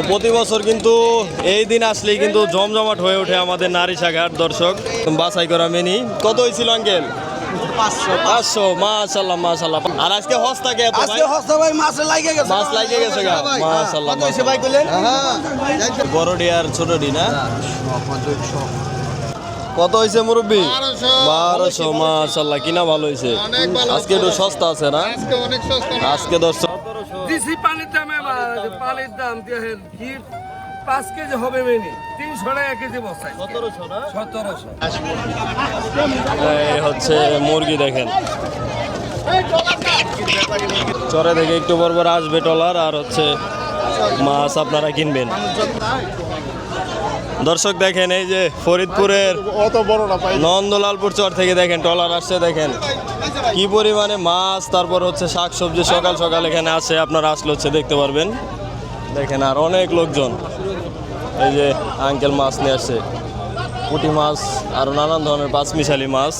তো প্রতি বছর কিন্তু এই দিন আসলেই কিন্তু জমজমাট হয়ে ওঠে আমাদের নারীশাঘাট দর্শক। বাছাই করা মেনি। কত হয়েছিল আঙ্কেল? পাঁচশো মাশাল্লাহ মাশাল্লাহ। আর আজকে হস্তা ভাই? মাছে লাগে গেছে। মাছ লাগে গেছে গা। মাশাল্লাহ কত ভাই কইলেন? বড় ডি আর ছোট ডি না? কত হয়েছে মুরব্বী? বারোশো। মাশাল্লাহ কিনা ভালো হয়েছে আজকে একটু সস্তা আছে না? আজকে দর্শক দিছি পানির দামে বা- পানির দাম দিয়ে কি পাঁচ কেজি হবে মেনি? তিনশো টাকা কেজি বস্তায় সতেরোশো এই হচ্ছে মুরগি দেখেন। চরে থেকে একটু বড় পর আসবে টলার আর হচ্ছে মাছ আপনারা কিনবেন। দর্শক দেখেন এই যে ফরিদপুরের অত বড় না নন্দলালপুর চর থেকে দেখেন টলার আসছে দেখেন। কি পরিমাণে মাছ তারপর হচ্ছে শাক সবজি সকাল সকাল এখানে আসে আপনারা আসলে হচ্ছে দেখতে পারবেন। দেখেন আর অনেক লোকজন। এই যে আঙ্কেল মাছ নিয়ে আসছে। পুঁটি মাছ আরও নানান ধরনের পাঁচমিশালি মাছ।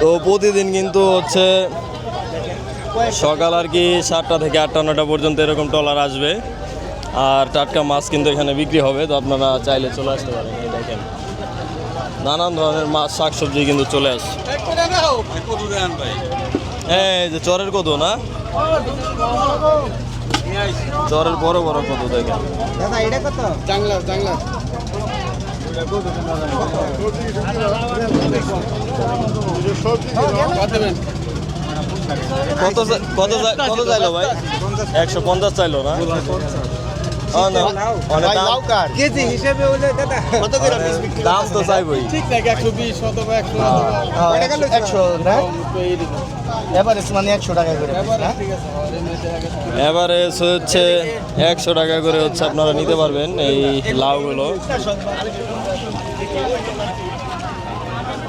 তো প্রতিদিন কিন্তু হচ্ছে সকাল আর কি সাতটা থেকে আটটা নটা পর্যন্ত এরকম টলার আসবে। আর টাটকা মাছ কিন্তু এখানে বিক্রি হবে, তো আপনারা চাইলে চলে আসতে পারেন। এই দেখেন, নানান ধরনের মাছ, শাকসবজি কিন্তু চলে আসে হ্যাঁ এই যে চরের কত না? চরের বড় বড় কত দেখেন। কত কত চাইলো ভাই? একশো পঞ্চাশ চাইলো না? কেজি হিসেবে হলে দাদা কত করে বিক্রি দাম তো চাইবই। ঠিক থাকে একশো অথবা না এভারেজ মানে টাকা করে এবারে হচ্ছে একশো টাকা করে হচ্ছে আপনারা নিতে পারবেন এই লাউগুলো।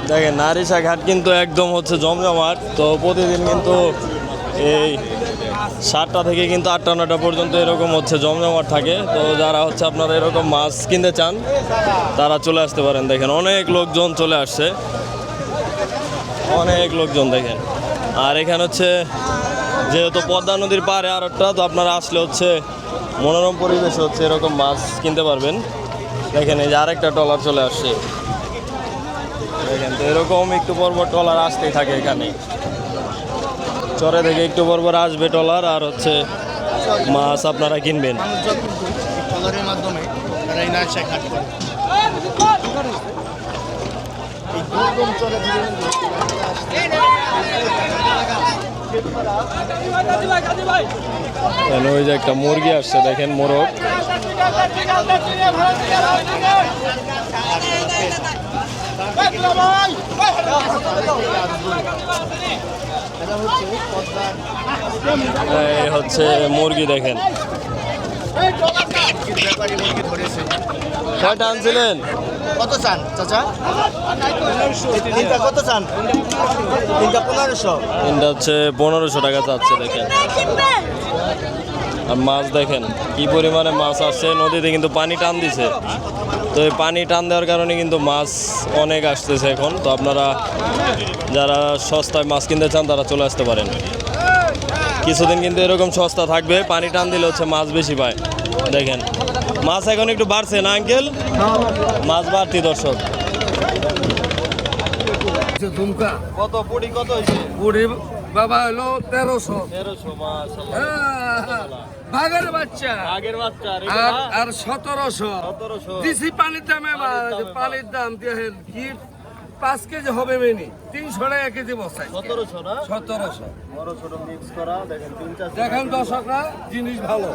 দেখেন নারিশা ঘাট কিন্তু একদম হচ্ছে জমজমাট তো প্রতিদিন কিন্তু এই সাতটা থেকে কিন্তু আটটা নটা পর্যন্ত এরকম হচ্ছে, জমজমাট থাকে। তো যারা হচ্ছে আপনারা এরকম মাছ কিনতে চান, তারা চলে আসতে পারেন। দেখেন, অনেক লোকজন চলে আসছে। অনেক লোকজন দেখেন। আর এখানে হচ্ছে, যেহেতু পদ্মা নদীর পাড়ে আর একটা, তো আপনারা আসলে হচ্ছে মনোরম পরিবেশে হচ্ছে এরকম মাছ কিনতে পারবেন। দেখেন, এই যে আরেকটা ট্রলার চলে আসছে। দেখেন, তো এরকম একটু পরপর ট্রলার আসতেই থাকে এখানে। চরে থেকে একটু পরপর আসবে ট্রলার আর হচ্ছে মাছ আপনারা কিনবেন কলারের মাধ্যমে তারা এই নাচা ঘাট করে এই দুর্গম চলে ধীরে ওই যে একটা মুরগি আসছে দেখেন মোরগ এই হচ্ছে মুরগি দেখেন। ব্যাপারী কয়টা আনছিলেন? কত চান চাচা? তিনটা কত চান? তিনটা পনেরোশো। তিনটা হচ্ছে পনেরোশো টাকা চাচ্ছে দেখেন। আর মাছ দেখেন কি পরিমাণে মাছ আসছে নদীতে কিন্তু পানি টান দিছে। তো এই পানি টান দেওয়ার কারণে কিন্তু মাছ অনেক আসতেছে এখন। তো আপনারা যারা সস্তায় মাছ কিনতে চান তারা চলে আসতে পারেন। কিছুদিন কিন্তু এরকম সস্তা থাকবে। পানি টান দিলে হচ্ছে মাছ বেশি পায়। দেখেন মাছ এখন একটু বাড়ছে না আঙ্কেল? মাছ বাড়তি দর্শক। কত? পুরি কত হয়েছে? বুড়ি বাবা হলো তেরোশো। মাছ বাঘের বাচ্চা। আর আর সতেরোশো। দিছি পানির দামে পানির দাম দিয়ে কি পাঁচ কেজি হবে মেনি? তিনশো টাকা কেজি বসাই। সতেরোশো সতেরোশো। দেখেন দর্শকরা জিনিস ভালো।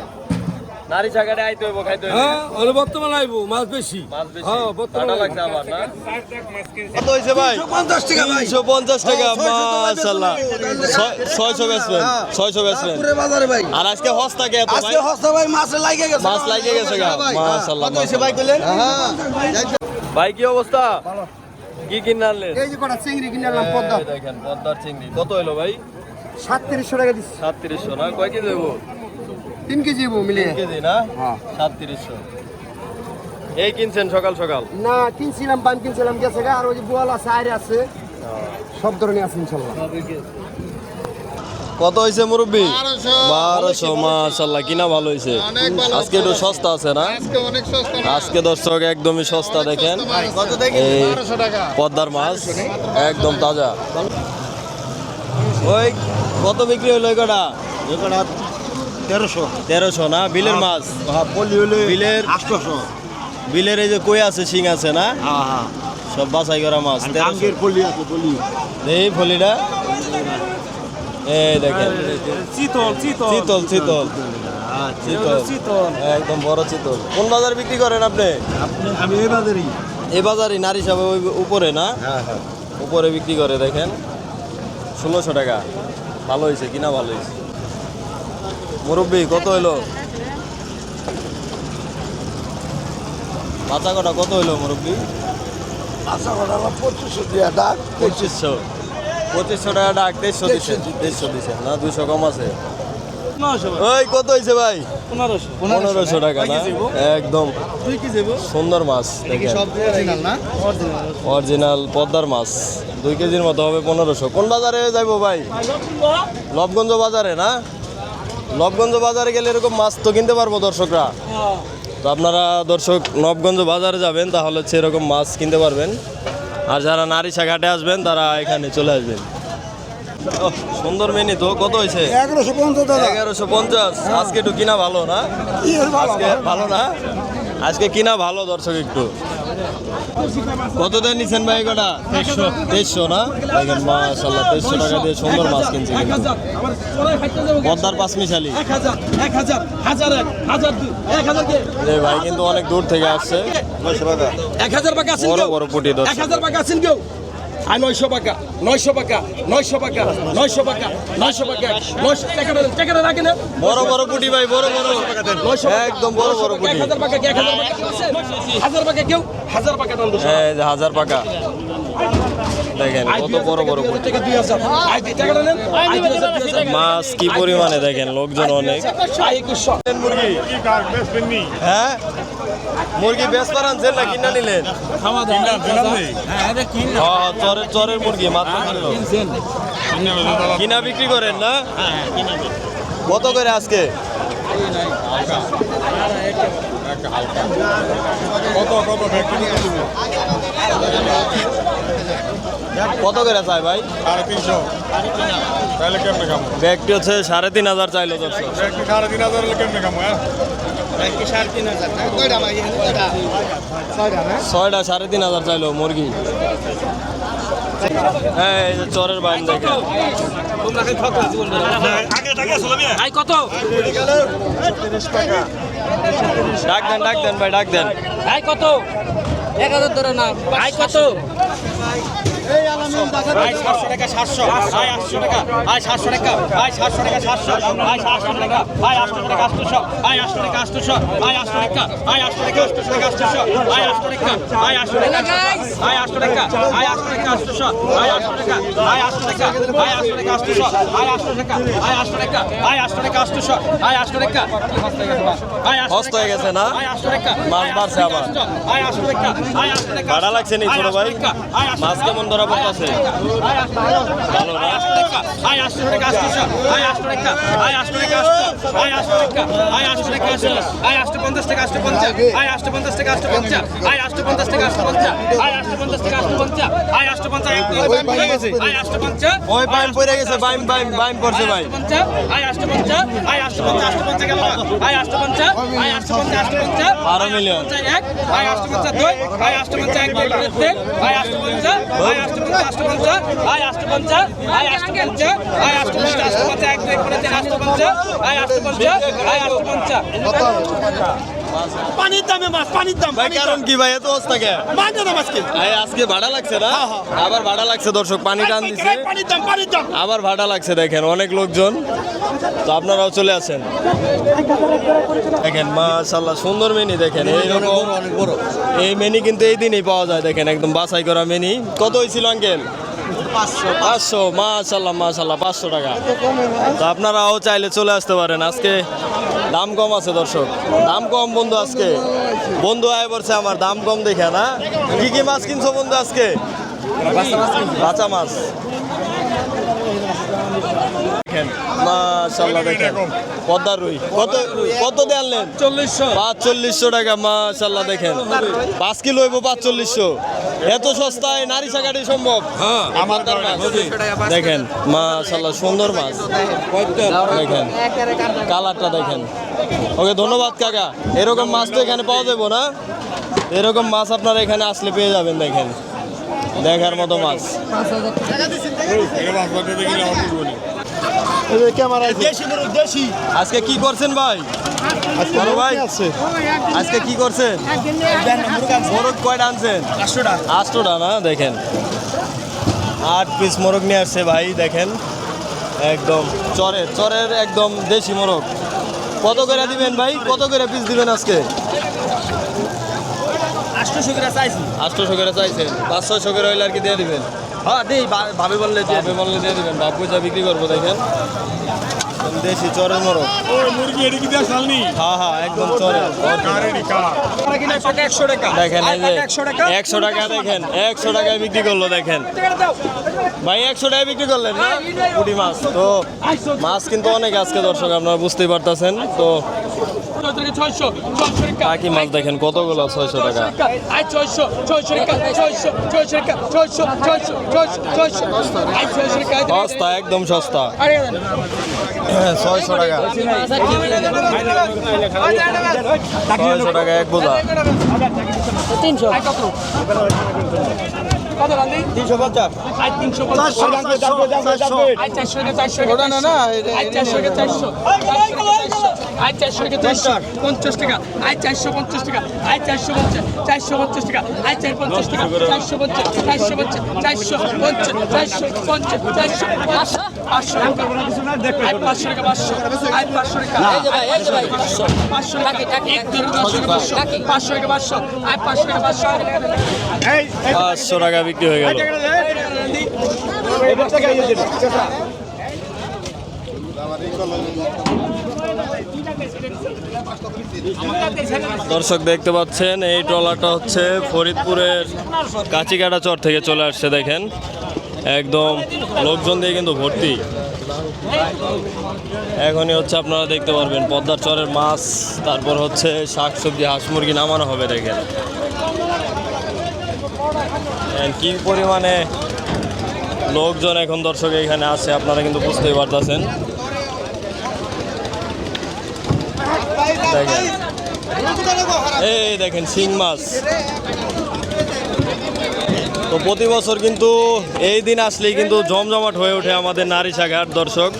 নারী আইতে হইব খাইতে হইব। হ্যাঁ ওর বর্তমানে আইবো মাছ বেশি। মাছ বেশি। হ্যাঁ বর্তমানে লাগছে আবার না? কত হইছে ভাই? টাকা ভাই। তিনশো পঞ্চাশ টাকা মাশাল্লাহ ছয়শো বেচবেন ছয়শো বেচবেন। পুরে বাজারে ভাই। আর আজকে হস্তাকে এত ভাই? আজকে হস্তা ভাই মাছে লাগে গেছে। মাছ লাগে গেছে গা মাশাল্লাহ কত হইছে ভাই কইলেন? ভাই কি অবস্থা? কি কিনে আনলেন? এই যে কটা চিংড়ি কিনে আনলাম পদ্মা দেখেন পদ্মার চিংড়ি। কত হইল ভাই? সাতত্রিশশো টাকা দিচ্ছি। সাতত্রিশশো না? কয় কেজি দেবো তিন কেজি মিলিয়ে কেজি না? সাতত্রিশশো। এই কিনছেন সকাল সকাল? না কিনছিলাম পান কিনছিলাম গেছে গা। আর ওই যে বোয়াল আছে আইরে আছে। সব ধরনের আছে ইনশাল্লাহ। কত হয়েছে মুরব্বী? বারোশো। মাশাল্লাহ কিনা ভালো হয়েছে আজকে একটু সস্তা আছে না? আজকে অনেক সস্তা আজকে দর্শক একদমই সস্তা দেখেন। কত দেখি? এই পদ্মার মাছ একদম তাজা। ওই কত বিক্রি হলো কটা তেরোশো। তেরোশো না? বিলের মাছ? হ্যাঁ পলি হলে বিলের? আটশোশো। বিলের এই যে কই আছে শিং আছে না? হ্যাঁ হ্যাঁ। সব বাছাই করা মাছ পলি আছে পলি। এই ফলিটা এই দেখেন। চিতল চিতল। চিতল চিতল। চিতল। চিতল। একদম বড় চিতল। কোন বাজার বিক্রি করেন আপনি? আপনি আমি এই বাজারেই। এই বাজারই নারী সাহেব উপরে না? হ্যাঁ হ্যাঁ। উপরে বিক্রি করে দেখেন। ষোলোশো টাকা। ভালো হয়েছে কিনা ভালো হয়েছে। মুরব্বী কত হইল? বাচ্চা কটা কত হইল মুরব্বী? পঁচিশশো দিয়া ডাক। পঁচিশশো। পঁচিশশো টাকা ডাক দেড়শো দিচ্ছেন দেড়শো দিচ্ছেন না দুশো কম আছে? ওই কত হয়েছে ভাই? পনেরোশো। টাকা না? একদম। তুই কি যাব সুন্দর মাছ অরিজিনাল অরিজিনাল পদ্মার মাছ। দুই কেজির মতো হবে পনেরোশো। কোন বাজারে যাইবো ভাই? লবগঞ্জ বাজারে না? লবগঞ্জ বাজারে গেলে এরকম মাছ তো কিনতে পারব দর্শকরা। তো আপনারা দর্শক নবগঞ্জ বাজারে যাবেন তাহলে হচ্ছে এরকম মাছ কিনতে পারবেন। আর যারা নারিশা ঘাটে আসবেন তারা এখানে চলে আসবেন। সুন্দর মেনি তো কত হয়েছে? এগারোশো পঞ্চাশ এগারোশো পঞ্চাশ। আজকে একটু কিনা ভালো না? আজকে ভালো না? আজকে কিনা ভালো দর্শক একটু। কত দেন নিছেন ভাই কটা? দেড়শো তেইশশো না? দেখেন মাশাল্লাহ দেড়শো টাকা দিয়ে সুন্দর মাছ কিনছে পদ্মার পাঁচ মিশালি। যে ভাই কিন্তু অনেক দূর থেকে আসছে। এক হাজার পাকা আছেন বড় কেউ? বড় পুটি এক হাজার টাকা আছেন কেউ? আর নয়শো টাকা নয়শো টাকা নয়শো টাকা নয়শো টাকা নয়শো টাকা নয়শো টাকা টাকাটা রাখে না। বড় বড় পুটি ভাই বড় বড়। নয়শো একদম বড় বড় টাকা, হাজার টাকা কি এক হাজার টাকা কেউ আছে? হাজার টাকা কেউ? হাজার টাকা দাম হাজার পাকা। দেখেন কত বড় বড় মাছ কি পরিমাণে দেখেন লোকজন অনেক। আই একুশশো। মুরগি হ্যাঁ? মুরগি বেশ পারানছেন না কিনা নিলেন? হ্যাঁ, চরের চরের মুরগি মাত্র কিনলো। কিনা বিক্রি করেন না? কত করে আজকে? কত করে চাই ভাই? সাড়ে তিনশো। তাহলে ব্যাগটি হচ্ছে সাড়ে তিন হাজার চাইলো সাড়ে তিন হাজার কেমনে খাব হ্যাঁ? ছয়টা সাড়ে তিন হাজার চাইলো। মুরগি। হ্যাঁ এই যে চরের বাইন আই কত? ডাক দেন ডাক দেন ভাই ডাক দেন। আই কত? এক হাজার ধরে না আই কত? সাতশো টাকা সাতশো আই আটশো টাকা আই সাতশো টাকা আই সাতশো টাকা সাতশো সাতশো টাকা আই আটশো টাকা আটশোশো আই আটশো টাকা আটশোশো আই আটশো টাকা আই আটশো টাকা আটশোশো টাকা আটশোশো আটশো টাকা আই আটশো টাকা আই আটশো টাকা আই আটশো টাকা আটশোশো আই আটশো টাকা আই আটশো টাকা আই আটশো টাকা আটশোশো আই আটশো টাকা আই আটশো টাকা আই আটশো টাকা আটশোশো আই আটশো টাকা হস্ত হয়ে গেছে না মাছ বাড়ছে আবার ভাড়া লাগছে নি ছোট ভাই মাছ কেমন ধরা পড়তেছে ভালো না আয় আটশো টাকা আটশো আয় আটশো টাকা আয় আটশো টাকা আয় আটশো টাকা আয় আটশো পঞ্চাশ টাকা আটশো পঞ্চাশ আয় আটশো পঞ্চাশ টাকা আটশো পঞ্চাশ আয় আটশো পঞ্চাশ টাকা আটশো পঞ্চাশ আয় আটশো পঞ্চাশ টাকা আটশো পঞ্চাশ আয় আটশো পঞ্চাশ আয় আটশো পঞ্চাশ ওই বাইম পড়ে গেছে বাইম বাইম বাইম পড়ছে ভাই আয় আটশো পঞ্চাশ আয় আটশো পঞ্চাশ আটশো পঞ্চাশ গেল আয় আটশো পঞ্চাশ আয় আটশো পঞ্চাশ আটশো পঞ্চাশ বারো মিলিয়ন এক আয় আটশো পঞ্চাশ দুই আয় আটশো পঞ্চাশ এক দুই তিন আয় আটশো পঞ্চাশ আয় আটশো পঞ্চাশ আটশো পঞ্চাশ আয় আটশো পঞ্চাশ আয় আটশো পঞ্চাশ আয় আটশো পঞ্চাশ আটশো পঞ্চাশ এক দুই তিন আটশো পঞ্চাশ আয় আটশো পঞ্চাশ আয় আটশো পঞ্চাশ পানির দামে মাছ পানির দাম ভাই কারণ কি ভাই এত অবস্থা কে? মাছ না মাছকে এই আজকে ভাড়া লাগছে না? আবার ভাড়া লাগছে দর্শক পানি টান দিছে পানির দাম পানির দাম। আবার ভাড়া লাগছে দেখেন অনেক লোকজন। তো আপনারাও চলে আসেন। দেখেন মাশাল্লাহ সুন্দর মেনি দেখেন এইরকম। এই মেনি কিন্তু এই দিনই পাওয়া যায় দেখেন একদম বাছাই করা মেনি। কত হয়েছিল আঙ্কেল? পাঁচশো। মাশাল্লাহ মাশাল্লাহ পাঁচশো টাকা। তো আপনারাও চাইলে চলে আসতে পারেন। আজকে দাম কম আছে দর্শক। দাম কম বন্ধু আজকে। বন্ধু আয় পড়ছে আমার দাম কম দেখে না। কি কি মাছ কিনছো বন্ধু আজকে? কাঁচা মাছ। দেখেন। মাশাল্লাহ দেখেন। পদ্মার রুই। কত কত দিয়ে আনলেন? চল্লিশশো। পাঁচ চল্লিশশো টাকা মাশাল্লাহ দেখেন। পাঁচ কিলো হইব পাঁচ চল্লিশশো এত সস্তায় নারী শাকাটি সম্ভব? আমার দেখেন মাশাল্লাহ সুন্দর মাছ। দেখেন কালারটা দেখেন। ওকে ধন্যবাদ কাকা। এরকম মাছ তো এখানে পাওয়া যাব না। এরকম মাছ আপনারা এখানে আসলে পেয়ে যাবেন দেখেন। দেখার মতো মাছ। আজকে কি করছেন ভাই? আজকে ভাই? আছে। আজকে কি করছেন? মোরগ কয়টা আনছেন? আটশোটা না? দেখেন। আট পিস মোরগ নিয়ে আসছে ভাই দেখেন। একদম চরের চরের একদম দেশি মোরগ। কত করে দিবেন ভাই? কত করে পিস দিবেন আজকে? আটশোশো করে চাইছেন। পাঁচ ছয়শো করে হইলে আর কি দিয়ে দিবেন? হ্যাঁ দেই ভাবে বললে যে আপনি বললে দিয়ে দিবেন বাপ পয়সা বিক্রি করব দেখেন। দেশি চরের মোরগ ও মুরগি এটি কি দেওয়া চালনি হ্যাঁ হ্যাঁ একদম একশো টাকা দেখেন একশো টাকা। একশো টাকা দেখেন একশো টাকায় বিক্রি করল দেখেন। ভাই একশো টাকায় বিক্রি করলেন না? পুঁটি মাছ তো মাছ কিন্তু অনেক আজকে দর্শক আপনারা বুঝতেই পারতেছেন তো ছয়শো ছয়শো টাকা। কাকি মাছ দেখেন কতগুলো? ছয়শো টাকা। আই ছয়শো ছয়শো টাকা ছয়শো ছয়শো টাকা ছয়শো ছয়শো ছয়শো ছয়শো। আই টাকা সস্তা একদম সস্তা। ছয়শো টাকা। ছয়শো টাকা এক বোঝা তিনশো। কত গান্ধী তিনশো পঞ্চাশ। তিনশো পঞ্চাশ। চারশো টাকা চারশো চারশো। টাকা চারশো আই চারশো টাকা চারশো। পঞ্চাশ। টাকা। আয় চারশো পঞ্চাশ টাকা। আয় চারশো পঞ্চাশ। চারশো পঞ্চাশ টাকা। আয় চার পঞ্চাশ টাকা। চারশো পঞ্চাশ। চারশো পঞ্চাশ। চারশো পঞ্চাশ। চারশো পঞ্চাশ। চারশো পাঁচশো পাঁচশো টাকা। পাঁচশো টাকা পাঁচশো পাঁচশো টাকা। পাঁচশো পাঁচশো টাকা পাঁচশো টাকা। পাঁচশো পাঁচশো টাকা। পাঁচশো আই পাঁচশো। টাকা পাঁচশো পাঁচশো টাকা বিক্রি হয়ে গেল। দর্শক দেখতে পাচ্ছেন এই ট্রলারটা হচ্ছে ফরিদপুরের কাঁচিকাটা চর থেকে চলে আসছে দেখেন। একদম লোকজন দিয়ে কিন্তু ভর্তি। এখনই হচ্ছে আপনারা দেখতে পারবেন, পদ্মার চরের মাছ, তারপর হচ্ছে শাকসবজি, হাঁস মুরগি নামানো হবে, দেখেন। কি পরিমাণে লোকজন এখন দর্শক এখানে আছে, আপনারা কিন্তু বুঝতেই পারতেছেন। দেখেন। এই দেখেন, শিং মাছ। তো প্রতি বছর কিন্তু এই দিন আসলেই কিন্তু জমজমাট হয়ে ওঠে আমাদের নারী শাখার দর্শক।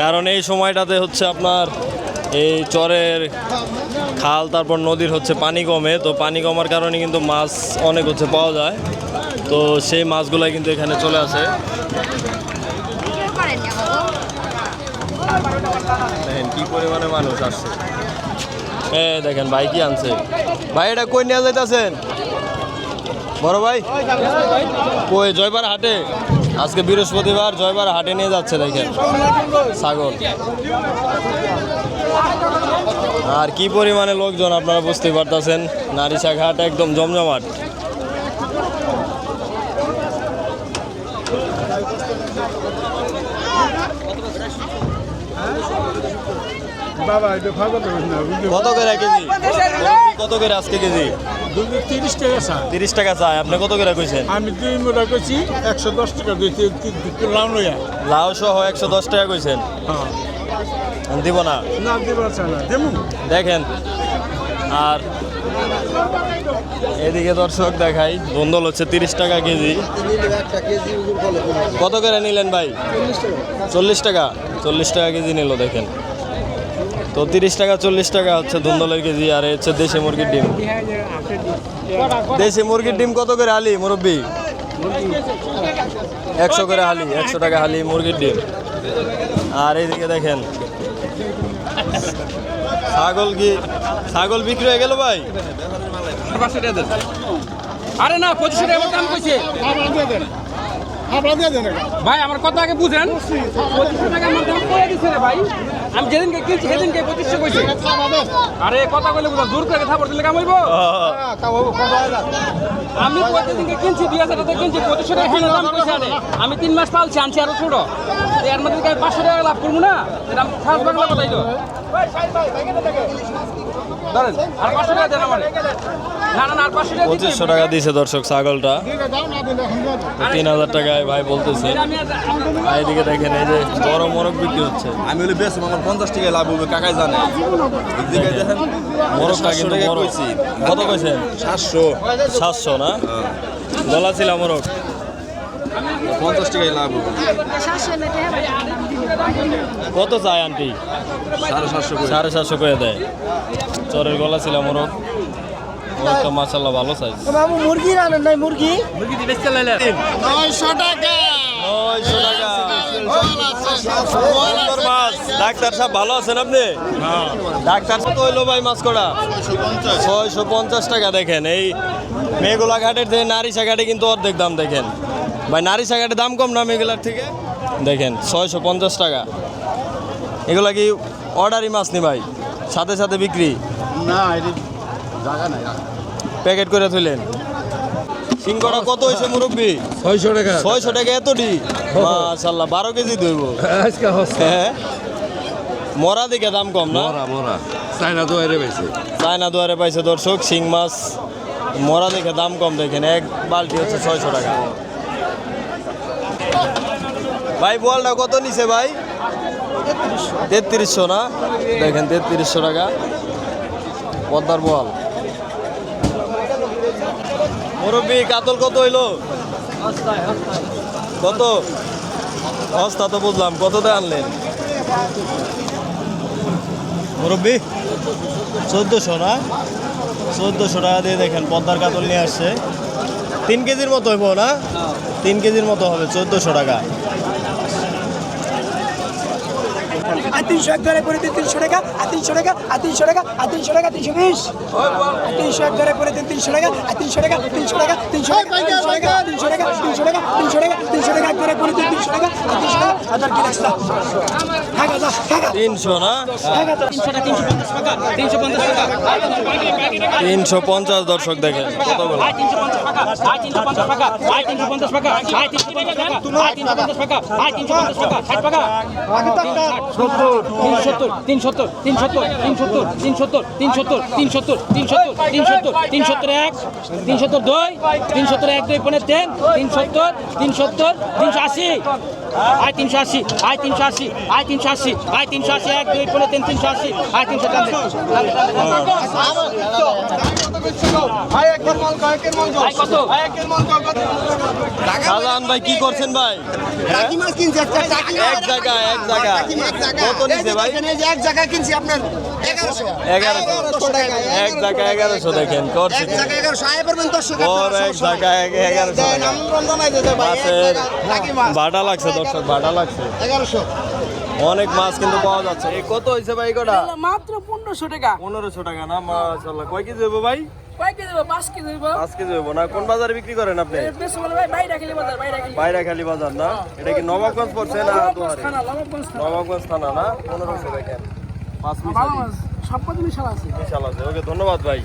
কারণ এই সময়টাতে হচ্ছে আপনার এই চরের খাল, তারপর নদীর হচ্ছে পানি কমে, তো পানি কমার কারণে কিন্তু মাছ অনেক হচ্ছে পাওয়া যায়। তো সেই মাছগুলাই কিন্তু এখানে চলে আসে। কি পরিমাণে মানুষ আসছে। এ, দেখেন ভাই কি আনছে। ভাই, এটা কই নিয়ে যাইতেছেন? বড় ভাই? কই, জয়বার হাটে? আজকে বৃহস্পতিবার, জয়বার হাটে নিয়ে যাচ্ছে, দেখেন। ছাগল। আর কি পরিমাণে লোকজন আপনারা বুঝতেই পারতেছেন? নারিশা ঘাট একদম জমজমাট। বাবা এটা কত করে কেজি? কত করে আজকে কেজি? তিরিশ টাকা তিরিশ টাকা চাই আপনি কত করে কইছেন? আমি দুই মোটা করছি একশো দশ টাকা লাউ লইয়া। লাউ সহ একশো দশ টাকা কইছেন? হ্যাঁ। দিব না? না দিবার না দেখেন আর এদিকে দর্শক দেখাই বন্ধল হচ্ছে তিরিশ টাকা কেজি। কত করে নিলেন ভাই? চল্লিশ টাকা। চল্লিশ টাকা কেজি নিল দেখেন। তো তিরিশ টাকা, চল্লিশ টাকা হচ্ছে ধুন্দলের কেজি আর হচ্ছে দেশি মুরগির ডিম। দেশি মুরগির ডিম কত করে হালি, মুরব্বি? একশো করে হালি, একশো টাকা হালি মুরগির ডিম। আর এইদিকে দেখেন, ছাগল কি, ছাগল বিক্রি হয়ে গেল ভাই? আরে না, পঁচিশশো টাকা দাম কইছে। ভাই, আমার কথা আগে বুঝেন। টাকা আমার দাম করে দিছে রে ভাই। আমি যেদিনকে কিনছি সেদিনকে পঁচিশশো কইছি আরে, কথা কইলে বুঝা দূর করে থাপড় দিলে কাম আমি যেদিনকে কিনছি দুই হাজার টাকা, কিনছি পঁচিশশো টাকা দাম কইছে আনে। আমি তিন মাস পালছি, আনছি আরও ছোট। এর মধ্যে পাঁচশো টাকা লাভ করব না? এটা আমি সাত বাংলা পঁচিশশো টাকা দিয়েছে দর্শক ছাগলটা। তিন হাজার টাকায় ভাই বলতেছে। এদিকে দেখেন এই যে বড় মোরগ বিক্রি হচ্ছে। আমি হলে বেশ আমার পঞ্চাশ টাকায় লাভ হবে কাকাই জানে। এদিকে দেখেন মোরগটা কিন্তু টাকা কত কইছেন? সাতশো। সাতশো না? গলা ছিল মোরগ। পঞ্চাশ টাকায় লাভ হবে। কত চায় আন্টি? সাড়ে সাতশো করে। সাড়ে সাতশো করে দেয়। চরের গলা ছিল মোরগ মোরগটা মাসাল্লাহ ভালো সাইজ মামু মুরগি আনেন নাই মুরগি? নয়শো টাকা। নয়শো টাকা। মাছ ডাক্তার সাহেব ভালো আছেন আপনি? ডাক্তার সাহেব কইলো ভাই মাছ কটা? ছয়শো পঞ্চাশ। টাকা দেখেন। এই মেঘলা ঘাটের থেকে নারিশা ঘাটে কিন্তু অর্ধেক দাম দেখেন। ভাই নারিশা ঘাটে দাম কম না মেঘলার থেকে? দেখেন ছয়শো পঞ্চাশ টাকা। এগুলা কি অর্ডারই মাছ নি ভাই? সাথে সাথে বিক্রি? না জায়গা নাই প্যাকেট করে তুলেন সিংকড়া কত হয়েছে মুরব্বী? ছয়শো টাকা। ছয়শো টাকা এতটি? মাশাল্লাহ বারো কেজি ধরবো। হ্যাঁ। মরা দিকে দাম কম না? মরা মরা। চাইনা তো পাইছে। চায়না দুয়ারে পাইছে দর্শক শিং মাছ। মরা দেখে দাম কম দেখেন এক বালতি হচ্ছে ছয়শো টাকা। ভাই বলটা কত নিছে ভাই? তেত্রিশশো না? দেখেন, তেত্রিশশো টাকা। পদ্মার বল। মুরব্বী, কাতল কত হইল? কত? অস্তা তো বুঝলাম কততে আনলেন? মুরব্বী, চোদ্দোশো না? চোদ্দোশো টাকা দিয়ে দেখেন, পদ্মার কাতল নিয়ে আসছে। তিন কেজির মতো হইব না? তিন কেজির মতো হবে, চোদ্দোশো টাকা। আর তিনশো এক ধরে করে দিন তিনশো টাকা আর তিনশো টাকা আর তিনশো টাকা আর তিনশো টাকা তিনশো বিশ তিনশো এক ধরে করে দিন তিনশো টাকা আর তিনশো টাকা তিনশো টাকা তিনশো টাকা তিনশো টাকা তিনশো টাকা তিনশো টাকা তিনশো টাকা তিনশো টাকা এক ধরে করে দিন তিনশো টাকা আর তিনশো টাকা কি হ্যাঁ গাজা হ্যাঁ গাজা তিনশো না হ্যাঁ তিনশো টাকা তিনশো পঞ্চাশ টাকা তিনশো পঞ্চাশ টাকা তিনশো পঞ্চাশ দর্শক দেখে তিনশো পঞ্চাশ টাকা তিনশো পঞ্চাশ টাকা তিনশো টাকা টাকা তিন সত্তর তিন তিন সত্তর তিন সত্তর তিন সত্তর তিন তিন সত্তর তিন সত্তর তিন এক তিন দুই তিন সত্তর এক পনেরো তিন তিন সত্তর তিন সত্তর তিনশো আশি আই তিনশো আশি আই তিনশো আশি আই তিনশো আশি আই তিনশো আশি এক দুই পনেরো তিন তিনশো আশি আয় তিনশো ভাই কি করছেন ভাই? এক জায়গা এক জায়গা কত নিছে এক জায়গা কিনছি আপনার এগারোশো। এক জায়গা এগারোশো দেখেন করছে লাগছে দর্শক লাগছে। এগারোশো। অনেক মাছ কিন্তু পাওয়া যাচ্ছে। এই কত হয়েছে ভাই কটা? মাত্র পনেরোশো টাকা। পনেরোশো টাকা না মাশাল্লাহ কয় কেজি দেবো ভাই? কয় কেজি পাঁচ কেজি দেবো কেজি দেবো না? কোন বাজারে বিক্রি করেন আপনি? বাজার বাইরাখালী। বাজার না? এটা কি নবাবগঞ্জ পড়ছে না নবাবগঞ্জ থানা না? পনেরোশো পাঁচ মিশাল আছে। ওকে ধন্যবাদ ভাই।